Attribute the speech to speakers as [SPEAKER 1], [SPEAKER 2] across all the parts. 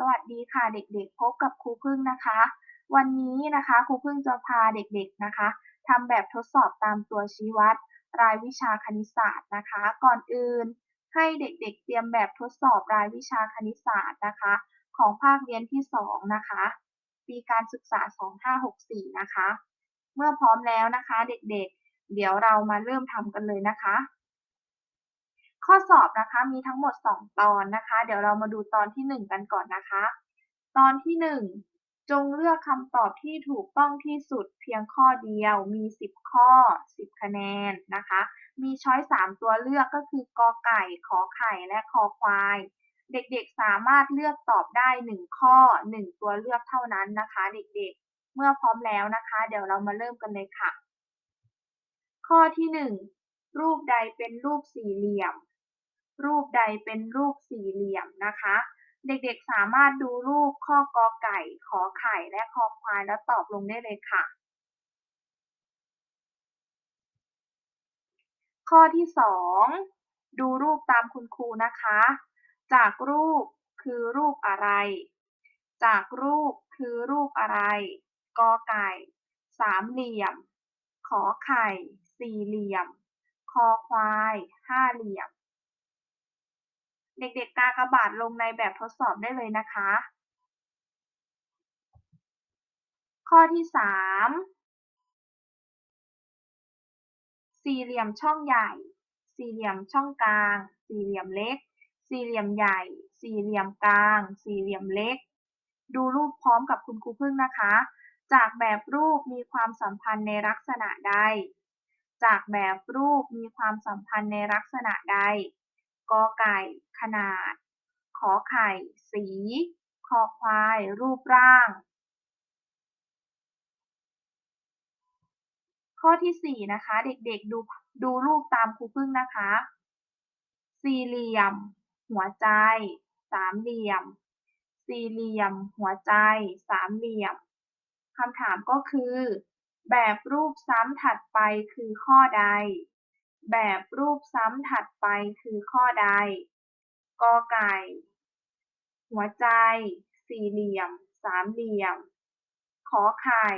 [SPEAKER 1] สวัสดีค่ะเด็กๆ พบกับครูพึ่งนะคะ วันนี้นะคะครูพึ่งจะพาเด็กๆนะคะทำแบบทดสอบตามตัวชี้วัด รายวิชาคณิตศาสตร์นะคะ ก่อนอื่น ให้เด็กๆ เตรียมแบบทดสอบรายวิชาคณิตศาสตร์นะคะ ของภาคเรียนที่ 2 นะคะ ปีการศึกษา 2564 นะคะ เมื่อพร้อมแล้วนะคะ เด็กๆ เดี๋ยวเรามาเริ่มทำกันเลยนะคะ ข้อสอบนะคะมีทั้งหมด 2 ตอนนะคะ เดี๋ยวเรามาดูตอนที่ 1 กันก่อนนะคะ ตอนที่ 1 จงเลือกคำตอบที่ถูกต้องที่สุดเพียงข้อเดียวมี 10 ข้อ 10 คะแนนนะคะ มีช้อย 3 ตัวเลือกก็คือกอไก่ขอไข่และคอควาย เด็กๆสามารถเลือกตอบได้ 1 ข้อ 1 ตัวเลือกเท่านั้นนะคะ เด็กๆ เมื่อพร้อมแล้วนะคะ เดี๋ยวเรามาเริ่มกันเลยค่ะ ข้อที่ 1 รูปใดเป็นรูปสี่เหลี่ยม รูปใดเป็นรูปสี่เหลี่ยมนะคะ เด็กๆสามารถดูรูปข้อกอไก่ ขอไข่และคอควายแล้วตอบลงได้เลยค่ะ ข้อที่2ดูรูปตามคุณครูนะคะ จากรูปคือรูปอะไร จากรูปคือรูปอะไร กอไก่ สามเหลี่ยม ขอไข่ สี่เหลี่ยม คอควาย ห้าเหลี่ยม เด็กๆกากบาทลงในแบบทดสอบได้เลยนะคะ ข้อที่ 3 สี่เหลี่ยมช่องใหญ่ สี่เหลี่ยมช่องกลาง สี่เหลี่ยมเล็ก สี่เหลี่ยมใหญ่ สี่เหลี่ยมกลาง สี่เหลี่ยมเล็ก ดูรูปพร้อมกับคุณครูพึ่งนะคะ จากแบบรูปมีความสัมพันธ์ในลักษณะใด จากแบบรูปมีความสัมพันธ์ในลักษณะใด กอไก่ขนาด ขอไข่ สี คอควาย รูปร่าง ข้อที่ 4 นะคะ เด็กๆดูดูรูปตามครูพึ่งนะคะ สี่เหลี่ยม หัวใจ สามเหลี่ยม สี่เหลี่ยม หัวใจ สามเหลี่ยมคำถามก็คือ แบบรูปซ้ำถัดไปคือข้อใด แบบรูปซ้ำถัดไปคือข้อใด กอไก่ หัวใจ สี่เหลี่ยม สามเหลี่ยม ขอไข่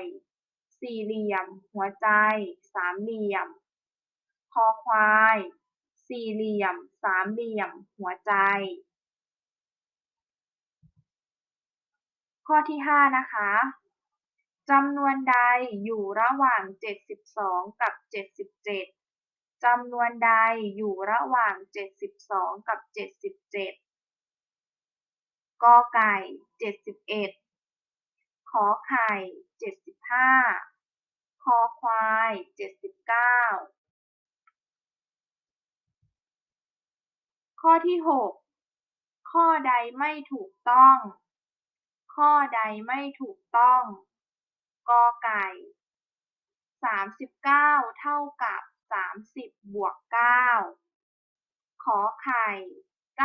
[SPEAKER 1] สี่เหลี่ยม หัวใจ สามเหลี่ยม คอควาย สี่เหลี่ยม สามเหลี่ยม หัวใจ ข้อที่ 5 นะคะจำนวนใดอยู่ระหว่าง 72 กับ 77 จำนวนใดอยู่ระหว่าง 72 กับ 77 กอไก่ 71 ขอไข่ 75 คอควาย 79 ข้อที่ 6 ข้อใดไม่ถูกต้อง ข้อใดไม่ถูกต้อง กอไก่ 39 เท่ากับ 30บวก9ขอไข่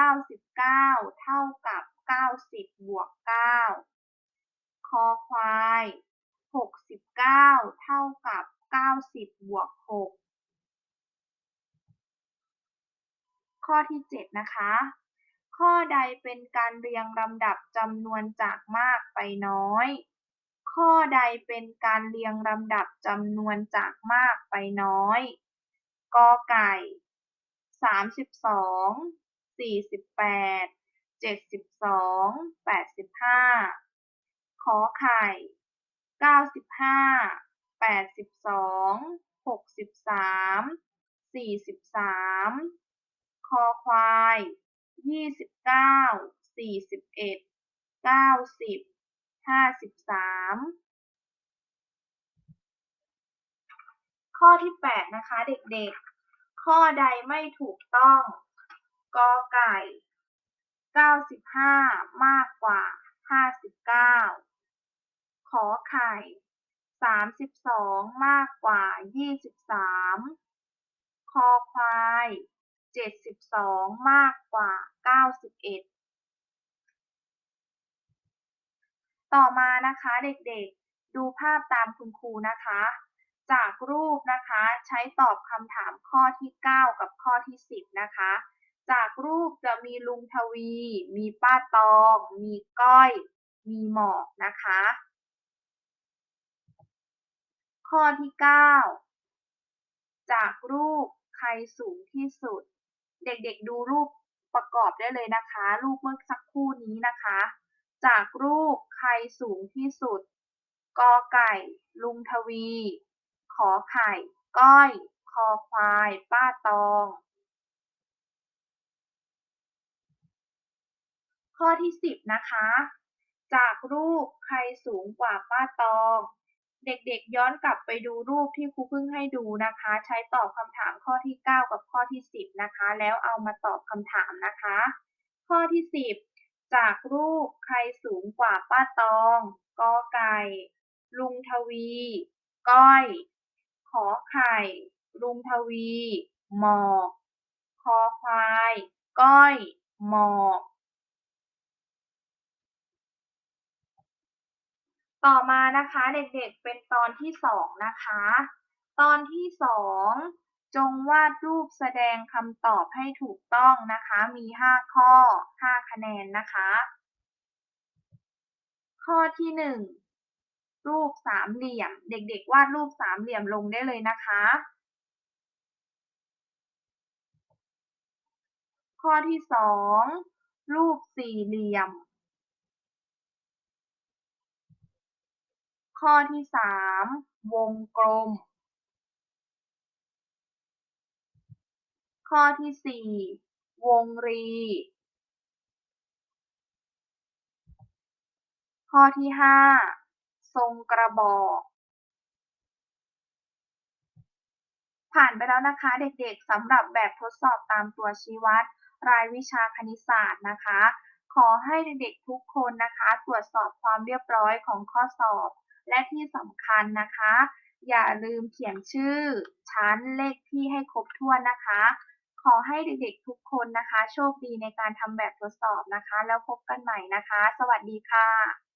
[SPEAKER 1] 99เท่ากับ90บวก9คอควาย69เท่ากับ90บวก6ข้อที่7นะคะ ข้อใดเป็นการเรียงลำดับจำนวนจากมากไปน้อย ข้อใดเป็นการเรียงลำดับจำนวนจากมากไปน้อย กอไก่สามสิบสองสี่สิบแปดเจ็ดสิบสองแปดสิบห้าขอไข่เก้าสิบห้าแปดสิบสองหกสิบสามสี่สิบสามคอควายยี่สิบเก้าสี่สิบเอ็ดเก้าสิบห้าสิบสามข้อที่แปดนะคะเด็กๆ ข้อใดไม่ถูกต้อง กอไก่ 95 มากกว่า 59 ขอไข่ 32 มากกว่า 23 คอควาย 72 มากกว่า 91 ต่อมานะคะเด็กๆ ดูภาพตามคุณครูนะคะ จากรูปนะคะ ใช้ตอบคำถามข้อที่ 9 กับข้อที่ 10 นะคะ จากรูปจะมีลุงทวี มีป้าตอง มีก้อย มีหมอกนะคะ ข้อที่ 9 จากรูปใครสูงที่สุด เด็กๆดูรูปประกอบได้เลยนะคะ รูปเมื่อสักครู่นี้นะคะ จากรูปใครสูงที่สุดกอไก่ ลุงทวี ขอไข่ ก้อย คอควาย ป้าตอง ข้อที่ 10 นะคะ จากรูปใครสูงกว่าป้าตอง เด็กๆย้อนกลับไปดูรูปที่ครูเพิ่งให้ดูนะคะ ใช้ตอบคำถามข้อที่ 9 กับข้อที่ 10 นะคะ แล้วเอามาตอบคำถามนะคะ ข้อที่ 10จากรูปใครสูงกว่าป้าตอง กอไก่ ลุงทวี ก้อย ขอไข่ลุงทวีหมอกคอควาย ก้อย หมอก ต่อมานะคะเด็กๆเป็นตอนที่สองนะคะ ตอนที่สองจงวาดรูปแสดงคำตอบให้ถูกต้องนะคะ มี 5 ข้อ 5 คะแนนนะคะ ข้อที่ 1 รูปสามเหลี่ยม เด็กๆ วาดรูปสามเหลี่ยมลงได้เลยนะคะ ข้อที่2รูปสี่เหลี่ยม ข้อที่3วงกลม ข้อที่4วงรี ข้อที่5 ทรงกระบอก ผ่านไปแล้วนะคะเด็กๆสำหรับแบบทดสอบตามตัวชี้วัด รายวิชาคณิตศาสตร์นะคะ ขอให้เด็กๆทุกคนนะคะ ตรวจสอบความเรียบร้อยของข้อสอบ และที่สำคัญนะคะ อย่าลืมเขียนชื่อ ชั้นเลขที่ให้ครบถ้วนนะคะขอให้เด็กๆทุกคนนะคะ โชคดีในการทำแบบทดสอบนะคะ แล้วพบกันใหม่นะคะ สวัสดีค่ะ